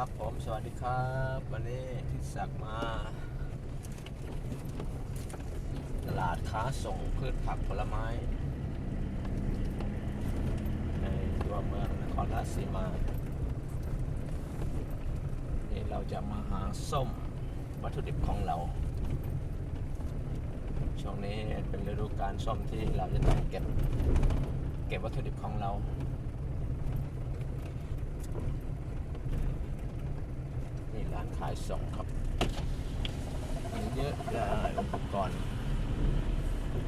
ครับผมสวัสดีครับวันนี้ทิศศักดิ์มา ตลาดค้าส่งพืชผักผลไม้ ในตัวเมืองนครราชสีมานี่เราจะมาหาส้มวัตถุดิบของเรา ช่วงนี้เป็นฤดูกาลส้มที่เราจะต้องเก็บ เก็บวัตถุดิบของเรา นี่ร้านขายส่งครับมีเยอะเลยอุปกรณ์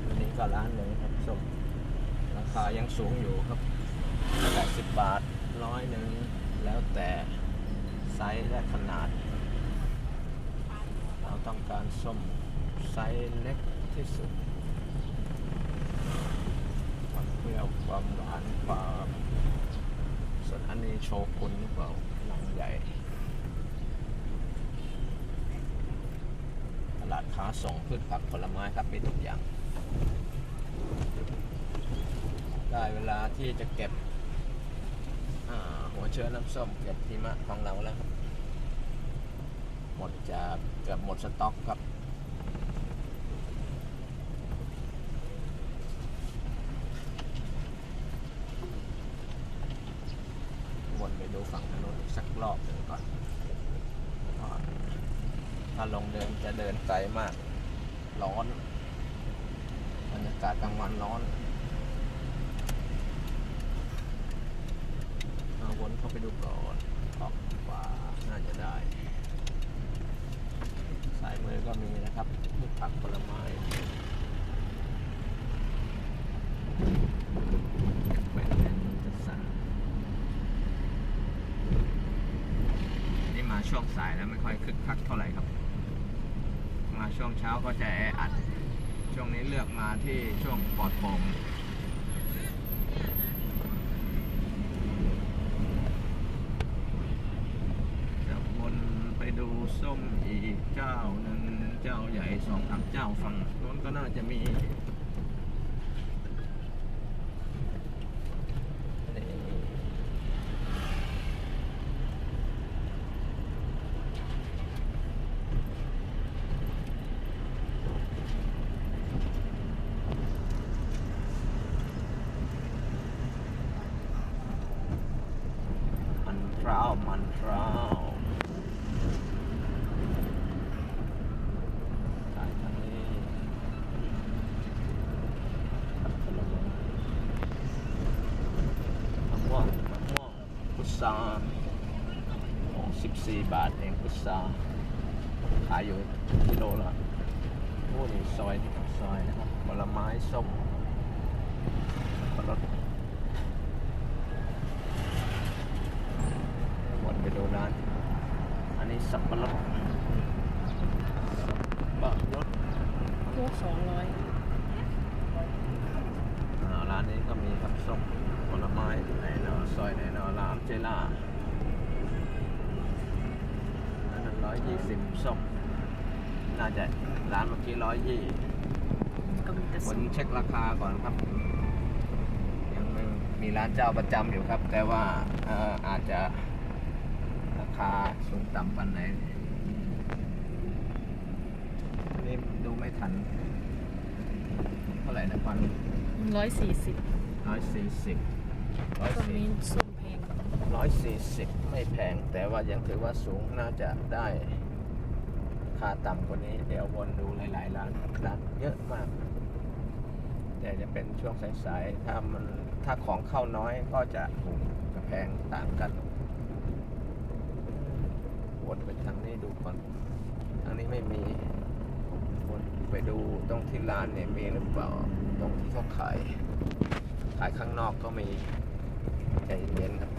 อันนี้ก็ร้านหนึ่งครับส่งราคายังสูงอยู่ครับ80บาทร้อยหนึ่งแล้วแต่ไซส์และขนาด เราต้องการส้มไซส์เล็กที่สุดความเปรี้ยวความหวานความส่วนอันนี้โชกุนหรือเปล่าหนังใหญ่ ตลาดค้าส่งพืชผักผลไม้ครับมีทุกอย่าง ได้เวลาที่จะเก็บหัวเชื้อน้ำส้มเก็บหิมะของเราแล้วครับ หมดจะเกือบหมดสต็อกครับ วนไปดูฝั่งถนนอีกสักรอบหนึ่งก่อนเพราะ ถ้าลงเดินจะเดินไกลมาก ร้อนบรรยากาศกลางวันร้อนเอาวนเข้าไปดูก่อนออกขวาน่าจะได้สายมือก็มีนะครับพืชผักผลไม้แหวนแหวนจะสั่นนี่มาช่วงสายแล้วไม่ค่อยคึกคักเท่าไหร่ครับ ช่วงเช้าก็จะแออัด ช่วงนี้เลือกมาที่ช่วงปลอดโปร่งจะวนไปดูส้มอีกเจ้าหนึ่งเจ้าใหญ่สองสามเจ้าฝั่งโน้นก็น่าจะมี 14 บาทเองกุทราขายอยู่กิโลละโอ้นี้ซอยนี่ครับซอยนะครับผลไม้ส้มผลวันไปดูร้านอันนี้สับปะรดบักยศลูกสองร้อยร้านนี้ก็มีครับส้มผลไม้ไหนนอซอยไหนนอะรามเจล่า ร้อยยี่สิบส้มน่าจะร้านเมื่อกี้ร้อยยี่ก็มีแต่คส้นมเช็คราคาก่อนครับ ยังไม่มีร้านเจ้าประจำอยู่ครับ แต่ว่าเอ่ออาจจะราคาสูงต่ำปันไหนอันนี่ดูไม่ทัน เท่าไหร่นะพันร้อยสี่สิบร้อยสี่สิบร้อยตรงสี่นี้ส้ม แพงร้อยสี่สิบไม่แพง แต่ว่ายังถือว่าสูงน่าจะได้ค่าต่ำกว่านี้ เดี๋ยววนดูหลายๆร้านร้านเยอะมาก แต่จะเป็นช่วงสายๆถ้ามันถ้าของเข้าน้อยก็จะถูกกับแพงต่างกันวนไปทางนี้ดูก่อนทางนี้ไม่มีวนไปดูตรงที่ร้านเนี่ยมีหรือเปล่า ตรงที่เขาขาย ขายข้างนอกก็มีใจเย็นครับ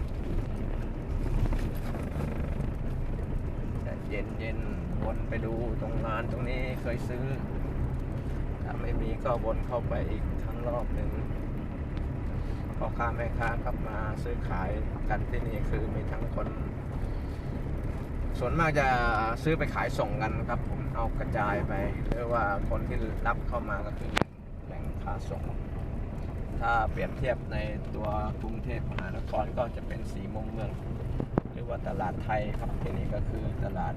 ใจ เย็นเย็นวนไปดูตรงร้านตรงนี้เคยซื้อ ถ้าไม่มีก็วนเข้าไปอีกทั้งรอบหนึ่งพ่อค้าแม่ค้าครับมาซื้อขายกันที่นี่คือมีทั้งคน ส่วนมากจะซื้อไปขายส่งกันครับ ผมเอากระจายไปหรือว่าคนที่รับเข้ามาก็คือแหล่งค้าส่ง ถ้าเปรียบเทียบในตัวกรุงเทพมหานครก็จะเป็นสีมุมเมือง รือว่าตลาดไทยครับที่นี่ก็คือตลาด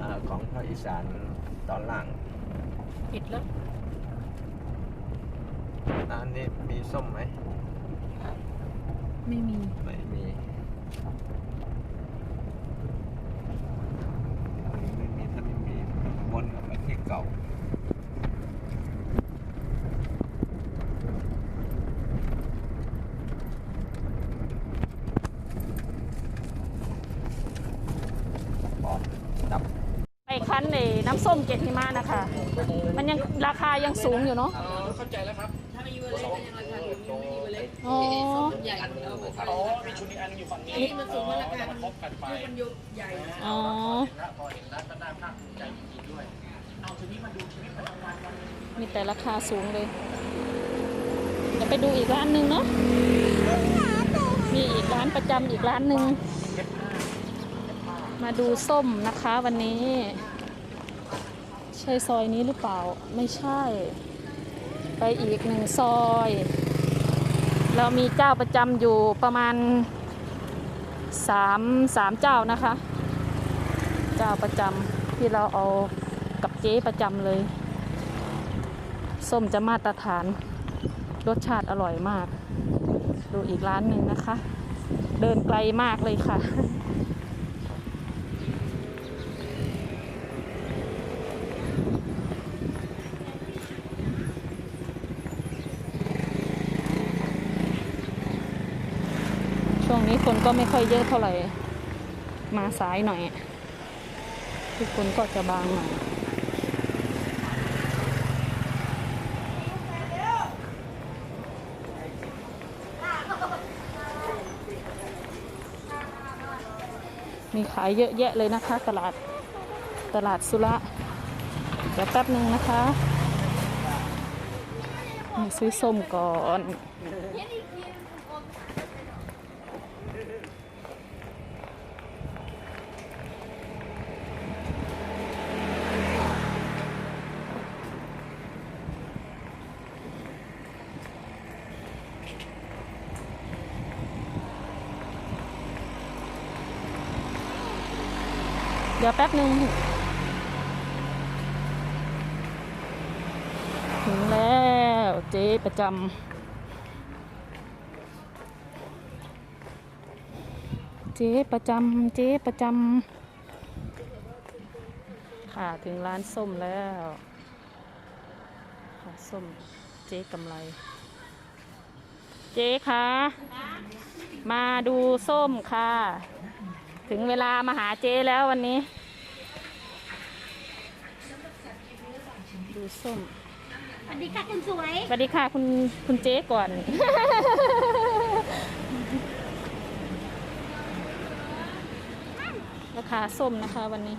อาของภาคอีสานตอนล่างปิดแล้วร้านนี้มีส้มไหม ไม่มี ไม่มีไม่มีถ้าไม่มีวนกลับไปที่เก่า ปอดดับ ไป คั้นในน้ำส้มเจ็ดหิมะนะคะ มันยังราคายังสูงอยู่เนาะเข้าใจแล้วครับอ๋ออ๋อมีชุดนี้อันอยู่ฝั่งนี้นี่มันสูงมาราคามันครบกันไปอ๋อพอเห็นร้านก็น่าภาคภูมิใจจริงๆด้วยเอาทีนี้มาดูชีวิตประจำวันวันมีแต่ราคาสูงเลยเดี๋ยวไปดูอีกร้านหนึ่งเนาะมีอีกร้านประจำอีกร้านหนึ่งมาดูส้มนะคะวันนี้ ใช่ซอยนี้หรือเปล่าไม่ใช่ ไปอีกหนึ่งซอย เรามีเจ้าประจำอยู่ประมาณสามสามเจ้านะคะ เจ้าประจำที่เราเอากับเจ๊ประจำเลย ส้มจะมาตรฐาน รสชาติอร่อยมาก ดูอีกร้านหนึ่งนะคะ เดินไกลมากเลยค่ะ นี้คนก็ไม่ค่อยเยอะเท่าไหร่ มาสายหน่อย ทุกคนก็จะบางหน่อยมีขายเยอะแยะเลยนะคะ ตลาดตลาดสุระเดี๋ยวแป๊บหนึ่งนะคะมาซื้อส้มก่อน ดี๋ยวแป๊บหนึ่งถึงแล้วเจ๊ประจำเจ๊ประจำเจ๊ประจำค่ะถึงร้านส้มแล้วค่ะส้มเจ๊กำไร เจ๊คะมาดูส้มค่ะ ถึงเวลามาหาเจ๊แล้ววันนี้ ดูส้มสวัสดีค่ะคุณสวยสวัสดีค่ะคุณคุณเจ๊ก่อน ราคาส้มนะคะวันนี้